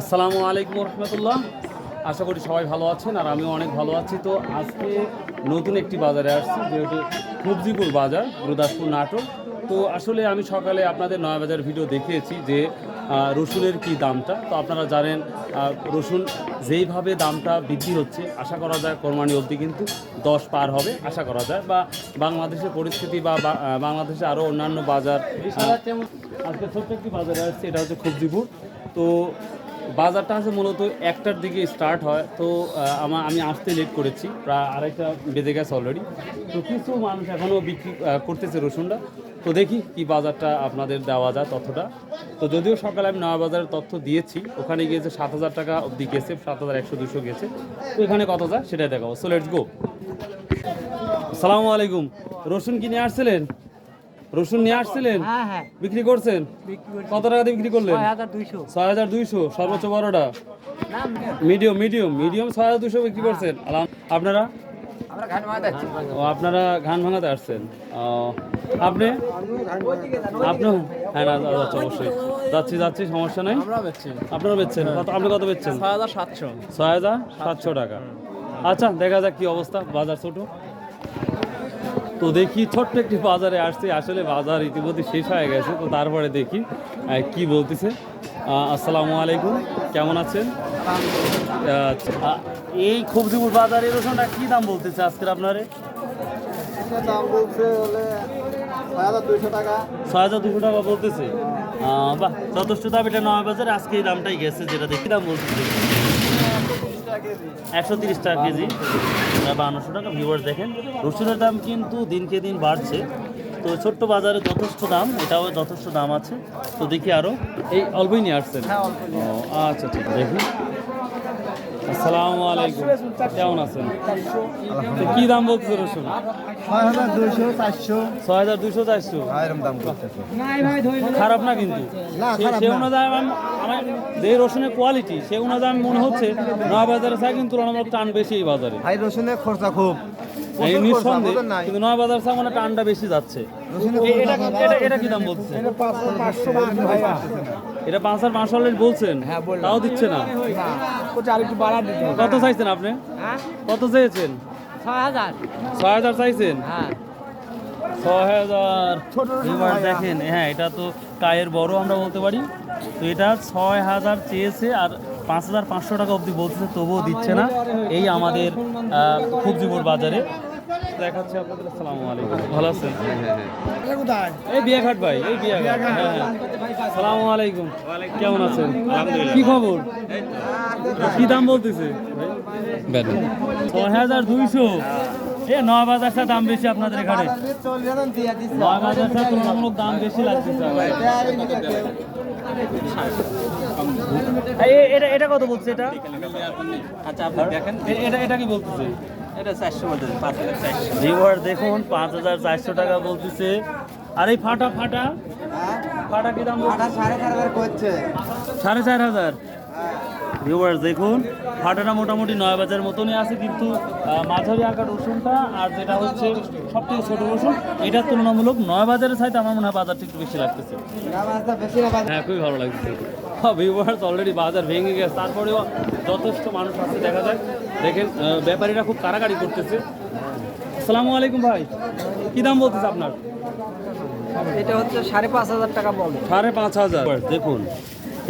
আসসালামু আলাইকুম রহমতুল্লাহ। আশা করি সবাই ভালো আছেন আর আমিও অনেক ভালো আছি। তো আজকে নতুন একটি বাজারে আসছি, যেহেতু সবজিপুর বাজার, গুরুদাসপুর নাটক তো আসলে আমি সকালে আপনাদের নয়াবাজার ভিডিও দেখিয়েছি যে রসুনের কি দামটা। তো আপনারা জানেন রসুন যেইভাবে দামটা বৃদ্ধি হচ্ছে, আশা করা যায় কোরবানি অবধি কিন্তু দশ পার হবে, আশা করা যায়। বা বাংলাদেশের পরিস্থিতি বা- বাংলাদেশে আরও অন্যান্য বাজার আজকে ছোট্ট একটি বাজারে আসছে, এটা হচ্ছে খুবজিপুর। তো বাজারটা আছে মূলত একটার দিকে স্টার্ট হয়। তো আমার আমি আসতে লেট করেছি, প্রায় আড়াইটা বেজে গেছে অলরেডি তো কিছু মানুষ এখনও বিক্রি করতেছে রসুনটা। তো দেখি কি বাজারটা আপনাদের দেওয়া যায় তথ্যটা। তো যদিও সকালে আমি নয়া বাজারের তথ্য দিয়েছি, ওখানে গিয়েছে সাত হাজার টাকা অবধি গেছে, সাত হাজার একশো দুশো গেছে। তো এখানে কত যায় সেটাই দেখাবো। সো লেটস গো সালামু আলাইকুম। রসুন কিনে আসছিলেন? রসুন নিয়ে আসছিলেন? হ্যাঁ হ্যাঁ। বিক্রি করছেন? কত টাকা দিয়ে বিক্রি করলেন? ছয় হাজার দুইশো। দুইশো সর্বোচ্চ বড়টা? মিডিয়াম। মিডিয়াম মিডিয়াম ছয় হাজার দুশো বিক্রি করছেন। আপনারা? আপনারা ঘান ভাঙাতে আসছেন। আপনি? আপনি? হ্যাঁ না যাচ্ছে অবশ্যই। যাচ্ছি যাচ্ছি সমস্যা নেই। আপনারা বেচছেন? আপনি কত বেচছেন? ছয় হাজার সাতশো। ছয় হাজার সাতশো টাকা। আচ্ছা দেখা যাক কি অবস্থা বাজার ছোট। তো দেখি ছোট্ট একটি বাজারে আসছে। আসলে বাজার ইতিমধ্যে শেষ হয়ে গেছে তো তারপরে দেখি কি বলতেছে। আসসালামু আলাইকুম কেমন আছেন? আচ্ছা, এই খুবজিপুর বাজারে রসুনটা কি দাম বলতেছে আজকের আপনারে? দাম বলছে হলে ছয় হাজার দুইশো টাকা। ছয় হাজার দুশো টাকা বলতেছে? বাহ যথেষ্ট দাম এটা নয় বাজারে আজকে এই দামটাই গেছে যেটা দেখি দাম বলতেছে। একশো তিরিশ টাকা কেজি। বান্নশো টাকা ভিউয়ার দেখেন। রসুনের দাম কিন্তু দিনকে দিন বাড়ছে। তো ছোট্ট বাজারে যথেষ্ট দাম এটাও যথেষ্ট দাম আছে। তো দেখি আরও এই অল্পই নিয়ে আসছেন? হ্যাঁ আচ্ছা ঠিক আছে। দেখি। আসসালামু আলাইকুম। কেমন আছেন? কি দাম বলতেছে রসুন? ছয় হাজার দুইশো চারশো। ছয় হাজার দুইশো চারশো দাম খারাপ না। কিন্তু সে-। অনুযায়ী আমার যে রসুনের কোয়ালিটি সে অনুযায়ী মনে হচ্ছে নয় বাজারে চাই কিন্তু তুলনামূলক টান বেশি এই বাজারে। ভাই রসুনের খরচা খুব। কিন্তু নয়া বাজার মানে টানটা বেশি যাচ্ছে। এটা কি- এটা এটা কি দাম বলছে এটা পাঁচ হাজার পাঁচশো অলরেডি বলছেন? হ্যাঁ, তাও দিচ্ছে না। কত চাইছেন আপনি? হ্যাঁ? কত চেয়েছেন ছয় হাজার। ছয় হাজার চাইছেন? হ্যাঁ। ছয় হাজার। দেখেন হ্যাঁ এটা তো কায়ের বড় আমরা বলতে পারি। তো এটা ছয় হাজার চেয়েছে আর পাঁচ হাজার পাঁচশো টাকা অবধি বলতেছে তবুও দিচ্ছে না। এই আমাদের খুবজিপুর বাজারে। আপনাদের হ্যাঁ হ্যাঁ। আছেন? কি খবর? কি দাম বলতেছে? হাজার দুইশো। এ নয় বাজারটা দাম বেশি আপনাদের এখানে? নয় বাজারটা তুলনামূলক দাম বেশি এই, এটা এটা কত বলছে এটা? আচ্ছা আপনি দেখেন এটা এটা কি বলতেছে? এটা চারশো বলতে পাঁচ হাজার চারশো ভিউয়ার দেখুন পাঁচ হাজার চারশো টাকা বলতেছে। আর এই ফাটা ফাটা? ফাটা কি দাম সাড়ে চার হাজার করছে। সাড়ে চার হাজার? ভিউয়ার্স দেখুন ফাটাটা মোটামুটি নয় বাজার মতনই আছে কিন্তু মাঝারি আকার রসুনটা আর যেটা হচ্ছে সব থেকে ছোটো রসুন এটার তুলনামূলক নয় বাজারের সাইতে আমার মনে হয় বাজারটা একটু বেশি লাগতেছে। হ্যাঁ খুবই ভালো লাগছে ভিউয়ার্স অলরেডি বাজার ভেঙে গেছে তারপরেও যথেষ্ট মানুষ আছে দেখা যায় দেখেন ব্যাপারীরা খুব কারাকারি করতেছে। আসসালামু আলাইকুম ভাই কি দাম বলতেছে আপনার? এটা হচ্ছে সাড়ে পাঁচ হাজার টাকা বলে। সাড়ে পাঁচ হাজার। দেখুন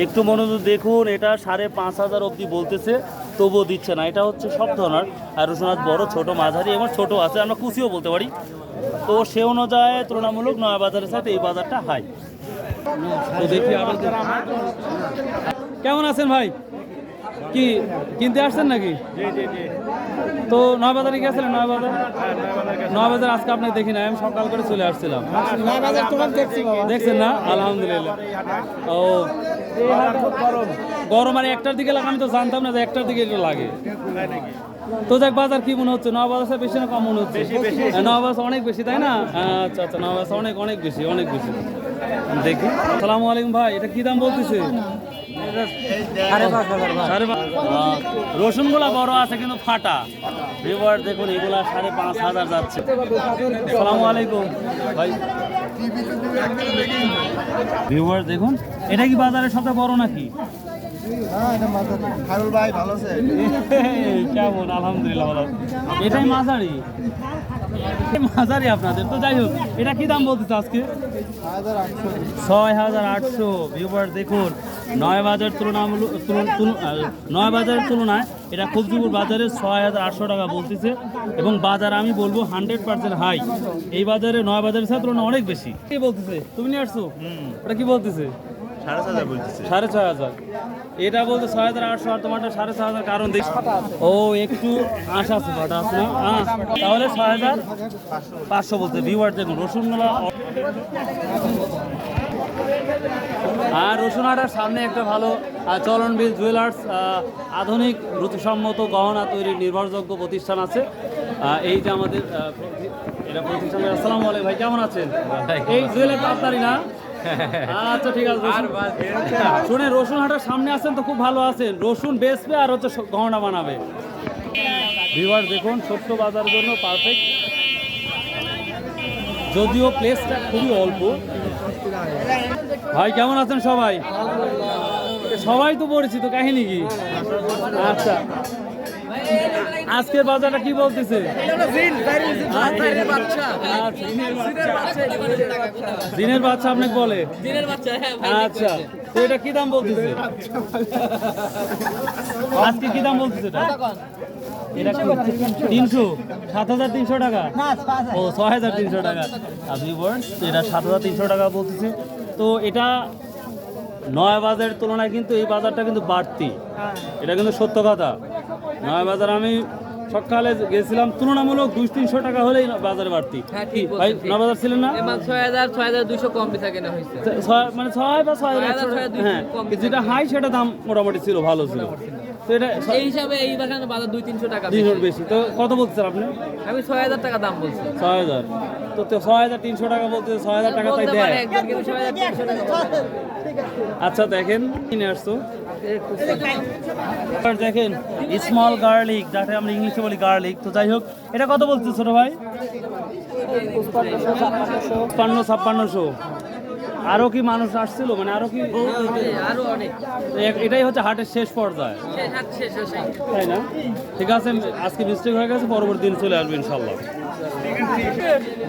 একটু মনোযোগ দেখুন এটা সাড়ে পাঁচ হাজার অবধি বলতেছে তবুও দিচ্ছে না। এটা হচ্ছে সব ধরনের আর রসুনাথ বড় ছোট মাঝারি এবং ছোট আছে আমরা কুচিও বলতে পারি। তো সে অনুযায়ী তুলনামূলক নয়া বাজারের সাথে এই বাজারটা হাই। তো দেখি আরও কেমন আছেন ভাই? কি কিনতে আসছেন নাকি? তো নয় বাজারে গেছিলেন নয় বাজার? নয় বাজার আজকে আপনি দেখি না আমি সকাল করে চলে আসছিলাম। দেখছেন না? আলহামদুলিল্লাহ। ও গরম আর একটার দিকে লাগে আমি তো জানতাম না যে একটার দিকে এটা লাগে। তো দেখ বাজার কি মনে হচ্ছে? নয় বাজার বেশি না কম মনে হচ্ছে? নয় বাজার অনেক বেশি তাই না? আচ্ছা আচ্ছা নয় বাজার অনেক অনেক বেশি অনেক বেশি। দেখি। সালামু আলাইকুম ভাই এটা কি দাম বলতেছে? রসুনগুলা বড় আছে কিন্তু ফাটা। ভিউয়ার দেখুন এগুলা সাড়ে পাঁচ হাজার যাচ্ছে। সালামু আলাইকুম। ভাই ভিউয়ার দেখুন এটা কি বাজারে সবচেয়ে বড় নাকি? ভাই ভালো আছে। কেমন আলহামদুলিল্লাহ ভালো এটাই মাঝারি। মাঝারি আপনাদের তো যাই হোক এটা কি দাম বলতেছে আজকে? ছয় হাজার আটশো। ভিউবার দেখুন নয় বাজার তুলনামূলক তুলন- তুলন- নয় বাজারের তুলনায় এটা খুব খুবজুপুর বাজারে ছয় হাজার আটশো টাকা বলতেছে এবং বাজার আমি বলব হান্ড্রেড পার্সেন্ট হাই এই বাজারে নয় বাজারের সাথে তুলনা অনেক বেশি। কি বলতেছে? তুমি নিয়ে আসছো? ওটা কি বলতেছে? সাড়ে ছয় হাজার এটা বলতে ছয় হাজার আটশো আর তোমারটা সাড়ে ছয় হাজার কারণ দেখ। ও একটু আশা আছে ফাটা আছে তাহলে ছয় হাজার পাঁচশো বলতে ভিউয়ার দেখুন রসুনগুলো আর রসুনাটার সামনে একটা ভালো চলনবিল জুয়েলার্স আধুনিক ঋতুসম্মত গহনা তৈরির নির্ভরযোগ্য প্রতিষ্ঠান আছে। এই যে আমাদের এটা প্রতিষ্ঠান আসসালামু আলাইকুম ভাই কেমন আছেন? এই জুয়েলার আপনারই না? আচ্ছা ঠিক আছে শুনে রসুন হাটার সামনে আছেন তো খুব ভালো আছেন। রসুন বেচবে আর হচ্ছে গহনা বানাবে। ভিউয়ার দেখুন ছোট্ট বাজার জন্য পারফেক্ট যদিও প্লেসটা খুবই অল্প। ভাই কেমন আছেন সবাই? সবাই তো পরিচিত কাহিনী কি? আচ্ছা। আজকের বাজারটা কি বলতেছে? দিনের বাচ্চা। আপনাকে বলে। আচ্ছা। তো এটা কি দাম বলতেছে? আজকে কি দাম বলতেছে এটা? এটা তিনশো? সাত হাজার তিনশো টাকা? ও ছয় হাজার তিনশো টাকা। আপনি বলেন এটা সাত হাজার তিনশো টাকা বলতেছে। তো এটা নয় বাজারের তুলনায় কিন্তু এই বাজারটা কিন্তু বাড়তি। এটা কিন্তু সত্য কথা। নয় বাজার আমি সকালে গেছিলাম তুলনামূলক দুই তিনশো টাকা হলেই বাজারে বাড়তি। হ্যাঁ, ভাই নয় বাজার ছিলেন না? ছয় হাজার ছয় হাজার দুইশো কম পিসা কেনা হয়েছে। মানে ছয় বা ছয় হাজার হ্যাঁ যেটা হাই সেটা দাম মোটামুটি ছিল ভালো ছিল। তো এটা এই হিসাবে এই বাগানে বাজার দুই তিনশো টাকা বেশি। তো কত আপনি আমি ছয় হাজার টাকা দাম বলছি ছয় হাজার তো ছয় হাজার তিনশো টাকা বলতে ছয় হাজার টাকা তাই দেয় একজন হাজার তিনশো টাকা আচ্ছা দেখেন কিনে আসছো দেখেন স্মল গার্লিক যাতে আমরা ইংলিশে বলি গার্লিক তো যাই হোক এটা কত বলছে ছোট ভাই ছাপ্পান্ন ছাপ্পান্নশো আরও কি মানুষ আসছিল? মানে আরও কি আরও অনেক। এটাই হচ্ছে হাটের শেষ পর্যায়ে। তাই না? ঠিক আছে আজকে মিস্টেক হয়ে গেছে পরবর্তী দিন চলে আসবে ইনশাল্লাহ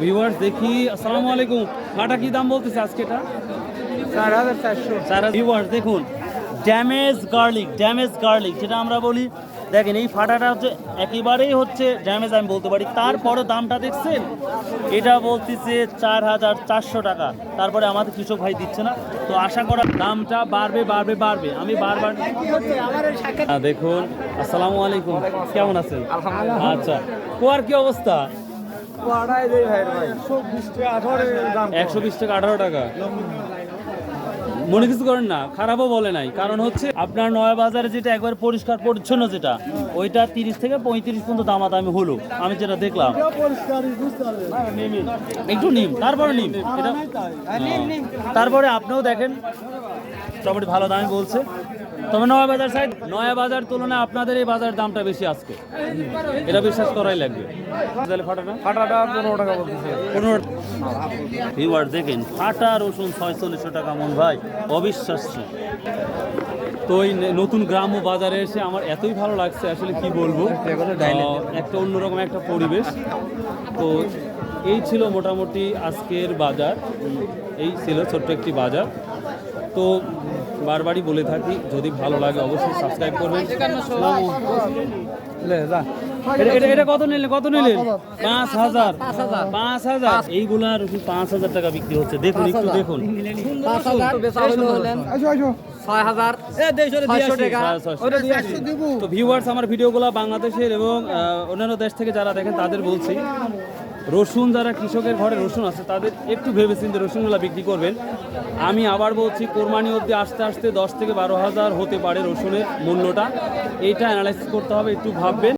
ভিউয়ার্স দেখি আসসালামু আলাইকুম। ফাটা কি দাম বলতেছে আজকে এটা? চার হাজার চারশো। ভিউয়ার্স দেখুন ড্যামেজ গার্লিক ড্যামেজ গার্লিক যেটা আমরা বলি দেখেন এই ফাটাটা হচ্ছে একেবারেই হচ্ছে ড্যামেজ আমি বলতে পারি। তারপরে দামটা দেখছেন? এটা বলতেছে চার হাজার চারশো টাকা। তারপরে আমাদের কৃষক ভাই দিচ্ছে না। তো আশা করা দামটা বাড়বে বাড়বে বাড়বে। আমি বারবার হ্যাঁ, দেখুন। আসসালামু আলাইকুম। কেমন আছেন? আচ্ছা। কোয়ার কি অবস্থা? একশো বিশ টাকা আঠারো টাকা মনে কিছু করেন না খারাপও বলে নাই। কারণ হচ্ছে আপনার নয়া বাজারে যেটা একবার পরিষ্কার পরিচ্ছন্ন যেটা ওইটা তিরিশ থেকে পঁয়ত্রিশ পর্যন্ত দামাদামি হলো। আমি যেটা দেখলাম। একটু নিম তারপরে নিম। এটা তারপরে আপনিও দেখেন মোটামুটি ভালো দামই বলছে। তবে নয়া বাজার সাইড নয়া বাজার তুলনায় আপনাদের এই বাজারের দামটা বেশি আজকে। এটা বিশ্বাস করাই লাগবে। ফাটাটা ফাটাটা পনেরো টাকা বলতেছে। পনেরো ভিউয়ার দেখেন ফাটা রসুন ছয়চল্লিশশো টাকা মন ভাই। অবিশ্বাস্য। তো এই নতুন গ্রাম্য বাজারে এসে আমার এতই ভালো লাগছে আসলে কি বলব? একটা অন্যরকম একটা পরিবেশ। তো এই ছিল মোটামুটি আজকের বাজার। এই ছিল ছোট্ট একটি বাজার। তো বারবারই বলে থাকি যদি ভালো লাগে অবশ্যই সাবস্ক্রাইব করবেন। এটা- এটা- এটা কত নিলেন? কত নিলেন? পাঁচ হাজার। পাঁচ হাজার। এইগুলা রসুন পাঁচ হাজার। টাকা বিক্রি হচ্ছে। দেখুন একটু দেখুন। তো ভিউয়ার্স আমার ভিডিওগুলো বাংলাদেশের এবং আহ, অন্যান্য দেশ থেকে যারা দেখেন তাদের বলছি রসুন যারা কৃষকের ঘরে রসুন আছে তাদের একটু ভেবেচিন্তে রসুনগুলো বিক্রি করবেন। আমি আবার বলছি কোরবানি অবধি আস্তে আস্তে দশ থেকে বারো হাজার হতে পারে রসুনের মূল্যটা। এইটা অ্যানালাইসিস করতে হবে একটু ভাববেন।